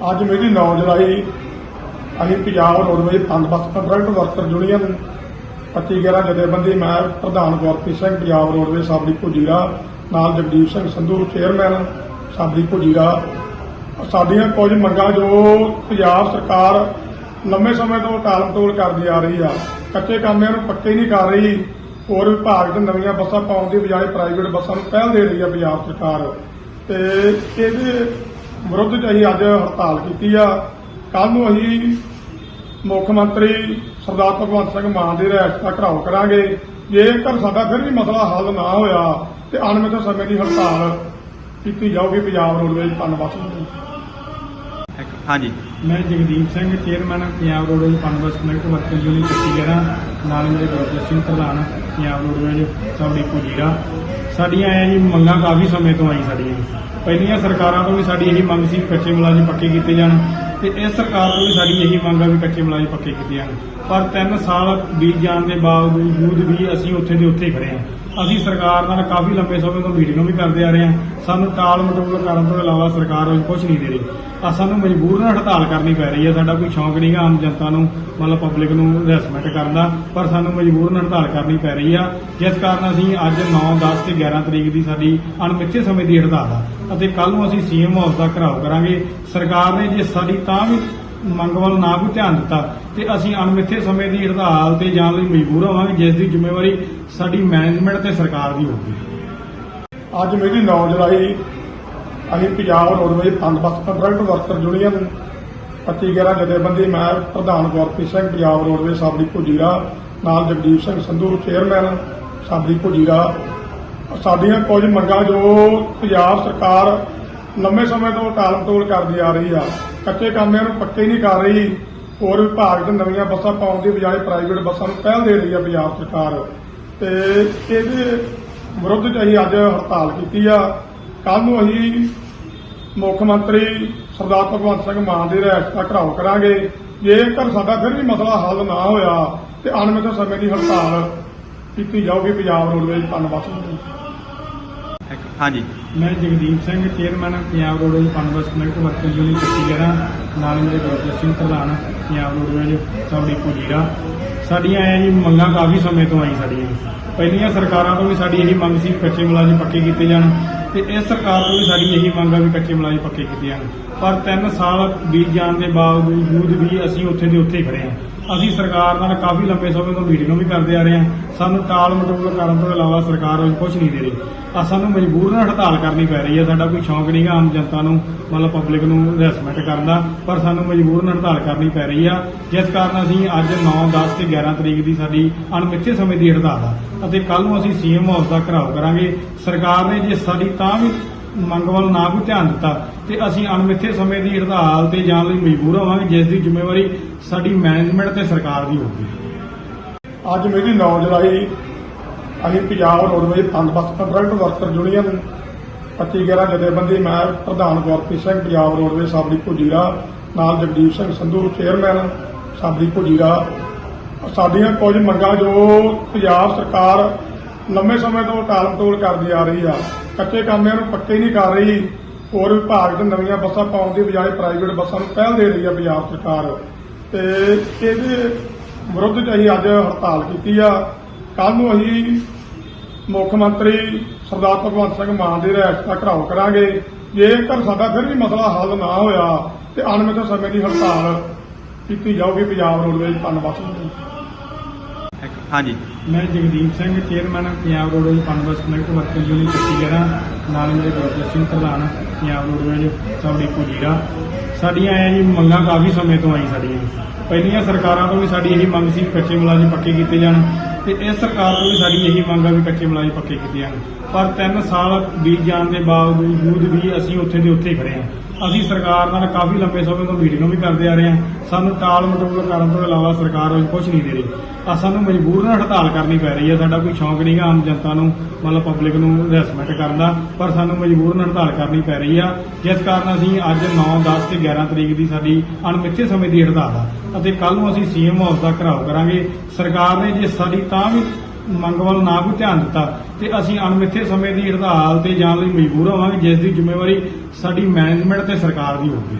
ਅੱਜ ਮੇਰੀ 9 ਜੁਲਾਈ, ਅਸੀਂ ਪੰਜਾਬ ਰੋਡਵੇਜ਼ ਪੰਜ ਬੱਸ ਕੰਟਰੈਕਟ ਵਰਕਰ ਯੂਨੀਅਨ 25 11 ਜਥੇਬੰਦੀ, ਮੈਂ ਪ੍ਰਧਾਨ ਗੁਰਪ੍ਰੀਤ ਸਿੰਘ, ਪੰਜਾਬ ਰੋਡਵੇਜ਼ ਸਾਬੜੀ ਭੁਜੀਰਾ, ਨਾਲ ਜਗਦੀਪ ਸਿੰਘ ਸੰਧੂ ਚੇਅਰਮੈਨ ਸਾਬੜੀ ਭੁਜੀਰਾ। ਸਾਡੀਆਂ ਕੁਝ ਮੰਗਾਂ ਜੋ ਪੰਜਾਬ ਸਰਕਾਰ ਲੰਮੇ ਸਮੇਂ ਤੋਂ ਟਾਲਮਟੋਲ ਕਰਦੀ ਆ ਰਹੀ ਆ, ਕੱਚੇ ਕਾਮਿਆਂ ਨੂੰ ਪੱਕੇ ਨਹੀਂ ਕਰ ਰਹੀ। ਹੋਰ ਵਿਭਾਗ ਤੇ ਨਵੀਆਂ ਬੱਸਾਂ ਪਾਉਣ ਦੀ ਬਜਾਏ ਪ੍ਰਾਈਵੇਟ ਬੱਸਾਂ ਨੂੰ ਪਹਿਲ ਦੇ ਰਹੀ ਆ ਪੰਜਾਬ ਸਰਕਾਰ। ਤੇ ਇਹਦੇ ਵਿਰੁੱਧ ਚ ਅਸੀਂ ਅੱਜ ਹੜਤਾਲ ਕੀਤੀ ਆ। ਕੱਲ ਨੂੰ ਅਸੀਂ ਮੁੱਖ ਮੰਤਰੀ ਸਰਦਾਰ ਭਗਵੰਤ ਸਿੰਘ ਮਾਨ ਦੀ ਰਿਹਾਇਸ਼ ਦਾ ਘਰਾਓ ਕਰਾਂਗੇ। ਜੇਕਰ ਸਾਡਾ ਫਿਰ ਵੀ ਮਸਲਾ ਹੱਲ ਨਾ ਹੋਇਆ ਤੇ ਅਣਮਿੱਥੇ ਸਮੇਂ ਦੀ ਹੜਤਾਲ ਕੀਤੀ ਜਾਊਗੀ ਪੰਜਾਬ ਰੋਡਵੇਜ਼ ਧੰਨਵਾਦ ਹਾਂਜੀ। ਮੈਂ Jagdeep Singh chairman Punjab roadways PUNBUS contract worker union ਗਰਾ ਨਾਲ ਮੇਰੇ ਗੁਰਜੀਤ ਸਿੰਘ ਪ੍ਰਧਾਨ ਪੰਜਾਬ ਰੋਡਵੇਜ਼ ਸਾਡੀ ਪੁਜੀਰਾ ਸਾਡੀਆਂ ਇਹ ਜੀ ਮੰਗਾਂ ਕਾਫੀ ਸਮੇਂ ਤੋਂ ਆਈ ਸਾਡੀਆਂ। ਪਹਿਲੀਆਂ ਸਰਕਾਰਾਂ ਤੋਂ ਵੀ ਸਾਡੀ ਇਹੀ ਮੰਗ ਸੀ ਕੱਚੇ ਮੁਲਾਜ਼ਮ ਪੱਕੇ ਕੀਤੇ ਜਾਣ ਤੇ ਇਸ ਸਰਕਾਰ ਤੋਂ ਵੀ ਸਾਡੀ ਇਹੀ ਮੰਗ ਆ ਵੀ ਕੱਚੇ ਮੁਲਾਜ਼ਮ ਪੱਕੇ ਕੀਤੇ ਜਾਣ। ਪਰ 3 ਸਾਲ ਬੀਤ ਜਾਣ ਦੇ ਬਾਵਜੂਦ ਵੀ ਅਸੀਂ ਉੱਥੇ ਦੇ ਉੱਥੇ ਖੜੇ ਹਾਂ। ਅਸੀਂ ਸਰਕਾਰ ਨਾਲ ਕਾਫੀ ਲੰਬੇ ਸਮੇਂ ਤੋਂ ਮੀਟਿੰਗਾਂ ਵੀ ਕਰਦੇ ਆ ਰਹੇ ਹਾਂ। ਸਾਨੂੰ ਟਾਲ ਮਟੋਲ ਕਰਨ ਤੋਂ ਇਲਾਵਾ ਸਰਕਾਰ ਉਹ ਕੁਝ ਨਹੀਂ ਦੇ ਰਹੀ। ਆ ਸਾਨੂੰ ਨਾਲ ਹੜਤਾਲ ਕਰਨੀ ਪੈ ਰਹੀ ਹੈ। ਸਾਡਾ ਕੋਈ ਸ਼ੌਂਕ ਨਹੀਂਗਾ ਆਮ ਜਨਤਾ ਨੂੰ, ਮਤਲਬ ਪਬਲਿਕ ਨੂੰ ਹਰੈਸਮੈਂਟ ਕਰਨ ਦਾ, ਪਰ ਸਾਨੂੰ ਮਜਬੂਰਨ ਹੜਤਾਲ ਕਰਨੀ ਪੈ ਰਹੀ ਆ। ਜਿਸ ਕਾਰਨ ਅਸੀਂ ਅੱਜ 9 10 ਤੇ 11 ਤਰੀਕ ਦੀ ਸਾਡੀ ਅਣਮਿੱਥੇ ਸਮੇਂ ਦੀ ਹੜਤਾਲ ਆ। ਅਤੇ ਕੱਲ ਨੂੰ ਅਸੀਂ ਸੀਐਮ ਹਾਊਸ ਦਾ ਘਰਾਓ ਕਰਾਂਗੇ। ਸਰਕਾਰ ਨੇ ਜੇ ਸਾਡੀ ਤਾਂ ਵੀ ਮੰਗ ਵੱਲ ਨਾ ਕੋਈ ਧਿਆਨ ਦਿੱਤਾ ਤੇ ਅਸੀਂ ਅਣਮਿੱਥੇ ਸਮੇਂ ਦੀ ਹੜਤਾਲ ਤੇ ਜਾਣ ਲਈ ਮਜਬੂਰ ਹੋਵਾਂਗੇ, ਜਿਸ ਦੀ ਜ਼ਿੰਮੇਵਾਰੀ ਸਾਡੀ ਮੈਨੇਜਮੈਂਟ ਤੇ ਸਰਕਾਰ ਦੀ ਹੋਊਗੀ। ਅੱਜ ਮੇਰੀ 9 ਜੁਲਾਈ, ਅਸੀਂ ਪੰਜਾਬ ਰੋਡਵੇਜ਼ ਪੰਜ ਕੰਟਰੈਕਟ ਵਰਕਰ ਯੂਨੀਅਨ 25 11 ਜਥੇਬੰਦੀ, ਮੈਂ ਪ੍ਰਧਾਨ ਗੁਰਪ੍ਰੀਤ ਸਿੰਘ, ਪੰਜਾਬ ਰੋਡਵੇਜ਼ ਸਾਬੜੀ ਭੁਜੀਰਾ, ਨਾਲ ਜਗਦੀਪ ਸਿੰਘ ਸੰਧੂ ਚੇਅਰਮੈਨ ਸਾਬੜੀ ਭੁਜੀਰਾ। ਸਾਡੀਆਂ ਕੁਝ ਮੰਗਾਂ ਜੋ ਪੰਜਾਬ ਸਰਕਾਰ ਲੰਮੇ ਸਮੇਂ ਤੋਂ ਟਾਲਮਟੋਲ ਕਰਦੀ ਆ ਰਹੀ ਆ ਕੱਚੇ ਕਾਮਿਆਂ ਨੂੰ ਪੱਕੇ ਨਹੀਂ ਕਰ ਰਹੀ। ਹੋਰ ਵਿਭਾਗ ਤੇ ਨਵੀਆਂ ਬੱਸਾਂ ਪਾਉਣ ਦੀ ਬਜਾਏ ਪ੍ਰਾਈਵੇਟ ਬੱਸਾਂ ਨੂੰ ਪਹਿਲ ਦੇ ਰਹੀ ਆ ਪੰਜਾਬ ਸਰਕਾਰ। ਤੇ ਇਹਦੇ ਵਿਰੁੱਧ ਚ ਅਸੀਂ ਅੱਜ ਹੜਤਾਲ ਕੀਤੀ ਆ। ਕੱਲ ਨੂੰ ਅਸੀਂ ਮੁੱਖ ਮੰਤਰੀ ਸਰਦਾਰ ਭਗਵੰਤ ਸਿੰਘ ਮਾਨ ਦੀ ਰਿਹਾਇਸ਼ ਦਾ ਘਰਾਓ ਕਰਾਂਗੇ। ਜੇਕਰ ਸਾਡਾ ਫਿਰ ਵੀ ਮਸਲਾ ਹੱਲ ਨਾ ਹੋਇਆ ਤੇ ਅਣਮਿਤ ਸਮੇਂ ਦੀ ਹੜਤਾਲ ਕੀਤੀ ਜਾਊਗੀ ਪੰਜਾਬ ਰੋਡਵੇਜ਼ ਧੰਨਵਾਦ। ਹਾਂਜੀ। ਮੈਂ Jagdeep Singh chairman Punjab roadways PUNBUS contract worker union ਕੱਟੀ ਗਰਾ ਨਾਲ ਮੇਰੇ ਗੁਰਜੀਤ ਸਿੰਘ ਪ੍ਰਧਾਨ, ਪੰਜਾਬ ਰੋਡਵੇਜ਼ ਸਾਡੀ ਪੁਜੀਰਾ ਸਾਡੀਆਂ ਇਹ ਜੀ ਮੰਗਾਂ ਕਾਫੀ ਸਮੇਂ ਤੋਂ ਆਈ ਸਾਡੀਆਂ ਪਹਿਲੀਆਂ ਸਰਕਾਰਾਂ ਤੋਂ ਵੀ ਸਾਡੀ ਇਹੀ ਮੰਗ ਸੀ ਕੱਚੇ ਮੁਲਾਜ਼ਮ ਪੱਕੇ ਕੀਤੇ ਜਾਣ ਤੇ ਇਸ ਸਰਕਾਰ ਤੋਂ ਵੀ ਸਾਡੀ ਇਹੀ ਮੰਗ ਆ ਵੀ ਕੱਚੇ ਮੁਲਾਜ਼ਮ ਪੱਕੇ ਕੀਤੇ ਜਾਣ। ਪਰ 3 ਸਾਲ ਬੀਤ ਜਾਣ ਦੇ ਬਾਵਜੂਦ ਵੀ ਅਸੀਂ ਉੱਥੇ ਦੇ ਉੱਥੇ ਹੀ ਖੜੇ ਹਾਂ। ਅਸੀਂ ਸਰਕਾਰ ਨਾਲ ਕਾਫੀ ਲੰਬੇ ਸਮੇਂ ਤੋਂ ਮੀਟਿੰਗਾਂ ਵੀ ਕਰਦੇ ਆ ਰਹੇ ਹਾਂ। ਸਾਨੂੰ ਟਾਲ ਮਟੋਲ ਕਰਨ ਤੋਂ ਇਲਾਵਾ ਸਰਕਾਰ ਉਹ ਕੁਝ ਨਹੀਂ ਦੇ ਰਹੀ। ਆ ਸਾਨੂੰ ਮਜਬੂਰਨ ਹੜਤਾਲ ਕਰਨੀ ਪੈ ਰਹੀ ਹੈ। ਸਾਡਾ ਕੋਈ ਸ਼ੌਂਕ ਨਹੀਂਗਾ ਆਮ ਜਨਤਾ ਨੂੰ, ਮਤਲਬ ਪਬਲਿਕ ਨੂੰ ਹਰੈਸਮੈਂਟ ਕਰਨ ਦਾ, ਪਰ ਸਾਨੂੰ ਮਜਬੂਰਨ ਹੜਤਾਲ ਕਰਨੀ ਪੈ ਰਹੀ ਆ। ਜਿਸ ਕਾਰਨ ਅਸੀਂ ਅੱਜ 9 10 ਤੇ 11 ਤਰੀਕ ਦੀ ਸਾਡੀ ਅਣਮਿੱਥੇ ਸਮੇਂ ਦੀ ਹੜਤਾਲ ਆ। ਅਤੇ ਕੱਲ ਨੂੰ ਅਸੀਂ ਸੀਐਮ ਹਾਊਸ ਦਾ ਘਰਾਓ ਕਰਾਂਗੇ। ਸਰਕਾਰ ਨੇ ਜੇ ਸਾਡੀ ਤਾਂ ਵੀ ਮੰਗ ਵੱਲ ਨਾ ਕੋਈ ਧਿਆਨ ਦਿੱਤਾ ਤੇ ਅਸੀਂ ਅਣਮਿੱਥੇ ਸਮੇਂ ਦੀ ਹੜਤਾਲ ਤੇ ਜਾਣ ਲਈ ਮਜਬੂਰ ਹੋਵਾਂਗੇ, ਜਿਸ ਦੀ ਜ਼ਿੰਮੇਵਾਰੀ ਸਾਡੀ ਮੈਨੇਜਮੈਂਟ ਤੇ ਸਰਕਾਰ ਦੀ ਹੋਊਗੀ। ਅੱਜ ਮੇਰੀ 9 ਜੁਲਾਈ, ਅਸੀਂ ਪੰਜਾਬ ਰੋਡਵੇਜ਼ ਪੰਜ ਕੰਟਰੈਕਟ ਵਰਕਰ ਯੂਨੀਅਨ 25 11 ਜਥੇਬੰਦੀ, ਮੈਂ ਪ੍ਰਧਾਨ ਗੁਰਪ੍ਰੀਤ ਸਿੰਘ, ਪੰਜਾਬ ਰੋਡਵੇਜ਼ ਸਾਬੜੀ ਭੁਜੀਰਾ, ਨਾਲ ਜਗਦੀਪ ਸਿੰਘ ਸੰਧੂ ਚੇਅਰਮੈਨ ਸਾਬੜੀ ਭੁਜੀਰਾ। ਸਾਡੀਆਂ ਕੁਝ ਮੰਗਾਂ ਜੋ ਪੰਜਾਬ ਸਰਕਾਰ ਲੰਮੇ ਸਮੇਂ ਤੋਂ ਟਾਲ ਟਾਲਮਟੋਲ ਕਰਦੀ ਆ ਰਹੀ ਆ। ਕੱਚੇ ਕਾਮਿਆਂ ਨੂੰ ਪੱਕੇ ਨਹੀਂ ਕਰ ਰਹੀ। ਹੋਰ ਵਿਭਾਗ ਤੇ ਨਵੀਆਂ ਬੱਸਾਂ ਪਾਉਣ ਦੀ ਬਜਾਏ ਪ੍ਰਾਈਵੇਟ ਬੱਸਾਂ ਨੂੰ ਪਹਿਲ ਦੇ ਰਹੀ ਆ ਪੰਜਾਬ ਸਰਕਾਰ। ਤੇ ਇਹਦੇ ਵਿਰੁੱਧ ਚ ਅਸੀਂ ਅੱਜ ਹੜਤਾਲ ਕੀਤੀ ਆ। ਕੱਲ ਨੂੰ ਅਸੀਂ ਮੁੱਖ ਮੰਤਰੀ ਸਰਦਾਰ ਭਗਵੰਤ ਸਿੰਘ ਮਾਨ ਦੀ ਰਿਹਾਇਸ਼ ਦਾ ਘਰਾਓ ਕਰਾਂਗੇ। ਜੇਕਰ ਸਾਡਾ ਫਿਰ ਵੀ ਮਸਲਾ ਹੱਲ ਨਾ ਹੋਇਆ ਤੇ ਅਣਮਿੱਥੇ ਸਮੇਂ ਦੀ ਹੜਤਾਲ ਕੀਤੀ ਜਾਊਗੀ ਪੰਜਾਬ ਰੋਡਵੇਜ਼ ਧੰਨਵਾਦ। ਹਾਂਜੀ। ਮੈਂ Jagdeep Singh chairman Punjab roadways PUNBUS contract worker union ਕੱਟੀ ਨਾਲ ਮੇਰੇ ਗੁਰਜੀਤ ਸਿੰਘ ਪ੍ਰਧਾਨ, ਪੰਜਾਬ ਰੋਡਵੇਜ਼ ਸਾਡੀ ਪੁਜੀਰਾ ਸਾਡੀਆਂ ਇਹ ਜੀ ਮੰਗਾਂ ਕਾਫੀ ਸਮੇਂ ਤੋਂ ਆਈ ਸਾਡੀਆਂ। ਪਹਿਲੀਆਂ ਸਰਕਾਰਾਂ ਤੋਂ ਵੀ ਸਾਡੀ ਇਹੀ ਮੰਗ ਸੀ, ਕੱਚੇ ਮੁਲਾਜ਼ਮ ਪੱਕੇ ਕੀਤੇ ਜਾਣ। ਤੇ ਇਸ ਸਰਕਾਰ ਤੋਂ ਵੀ ਸਾਡੀ ਇਹੀ ਮੰਗ ਆ ਵੀ ਕੱਚੇ ਮੁਲਾਜ਼ਮ ਪੱਕੇ ਕੀਤੇ ਜਾਣ। ਪਰ 3 ਸਾਲ ਬੀਤ ਜਾਣ ਦੇ ਬਾਵਜੂਦ ਵੀ ਅਸੀਂ ਉੱਥੇ ਦੇ ਉੱਥੇ ਹੀ ਖੜੇ ਹਾਂ। ਅਸੀਂ ਸਰਕਾਰ ਨਾਲ ਕਾਫੀ ਲੰਬੇ ਸਮੇਂ ਤੋਂ ਮੀਟਿੰਗਾਂ ਵੀ ਕਰਦੇ ਆ ਰਹੇ ਹਾਂ। ਸਾਨੂੰ ਟਾਲ ਮਟੋਲ ਕਰਨ ਤੋਂ ਇਲਾਵਾ ਸਰਕਾਰ ਉਹ ਕੁਝ ਨਹੀਂ ਦੇ ਰਹੀ। ਆ ਸਾਨੂੰ ਮਜਬੂਰਨ ਹੜਤਾਲ ਕਰਨੀ ਪੈ ਰਹੀ ਹੈ। ਸਾਡਾ ਕੋਈ ਸ਼ੌਂਕ ਨਹੀਂਗਾ ਆਮ ਜਨਤਾ ਨੂੰ, ਮਤਲਬ ਪਬਲਿਕ ਨੂੰ ਹਰੈਸਮੈਂਟ ਕਰਨ ਦਾ, ਪਰ ਸਾਨੂੰ ਮਜਬੂਰਨ ਹੜਤਾਲ ਕਰਨੀ ਪੈ ਰਹੀ ਆ। ਜਿਸ ਕਾਰਨ ਅਸੀਂ ਅੱਜ 9 10 ਤੇ 11 ਤਰੀਕ ਦੀ ਸਾਡੀ ਅਣਮਿੱਥੇ ਸਮੇਂ ਦੀ ਹੜਤਾਲ ਆ। ਅਤੇ ਕੱਲ ਨੂੰ ਅਸੀਂ ਸੀਐਮ ਹਾਊਸ ਦਾ ਘਰਾਓ ਕਰਾਂਗੇ। ਸਰਕਾਰ ਨੇ ਜੇ ਸਾਡੀ ਤਾਂ ਵੀ ਮੰਗ ਵੱਲ ਨਾ ਕੋਈ ਧਿਆਨ ਦਿੱਤਾ ਤੇ ਅਸੀਂ ਅਣਮਿੱਥੇ ਸਮੇਂ ਦੀ ਹੜਤਾਲ ਤੇ ਜਾਣ ਲਈ ਮਜਬੂਰ ਹੋਵਾਂਗੇ, ਜਿਸ ਦੀ ਜ਼ਿੰਮੇਵਾਰੀ ਸਾਡੀ ਮੈਨੇਜਮੈਂਟ ਤੇ ਸਰਕਾਰ ਦੀ ਹੋਊਗੀ।